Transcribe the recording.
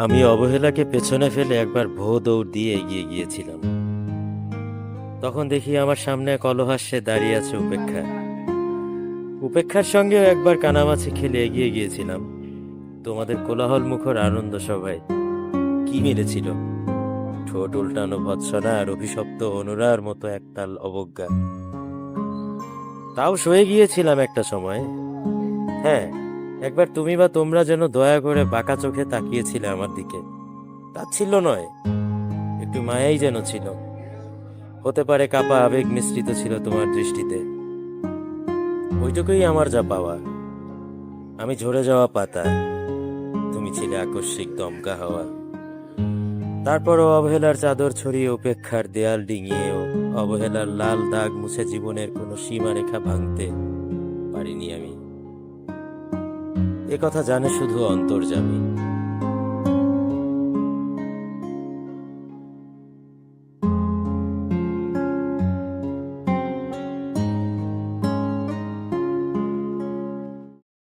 আমি অবহেলাকে পেছনে ফেলে একবার ভো দৌড় দিয়ে এগিয়ে গিয়েছিলাম। তখন দেখি আমার সামনে কলহাস্যে দাঁড়িয়ে আছে উপেক্ষা। উপেক্ষার সঙ্গেও একবার কানামাছি খেলে এগিয়ে গিয়েছিলাম। তোমাদের কোলাহল মুখর আনন্দ সভায় কি মিলেছিল? ঠোঁট উল্টানো ভৎসনা আর অভিশপ্ত অনুরার মতো একতাল অবজ্ঞা। তাও সয়ে গিয়েছিলাম একটা সময়। হ্যাঁ একবার তুমি বা তোমরা যেন দয়া করে বাঁকা চোখে তাকিয়েছিলে আমার দিকে। তাচ্ছিল্য নয়, একটু মায়াই যেন ছিল। হতে পারে কাপা আবেগ মিশ্রিত ছিল তোমার দৃষ্টিতে। ওইটুকুই আমার যা পাওয়া। আমি ঝরে যাওয়া পাতা। তুমি ছিলে আকস্মিক দমকা হওয়া। তারপরও অবহেলার চাদর ছড়িয়ে উপেক্ষার দেয়াল ডিঙিয়েও অবহেলার লাল দাগ মুছে জীবনের কোনো সীমারেখা ভাঙতে পারিনি আমি। কথা জানে শুধু অন্তর্জামী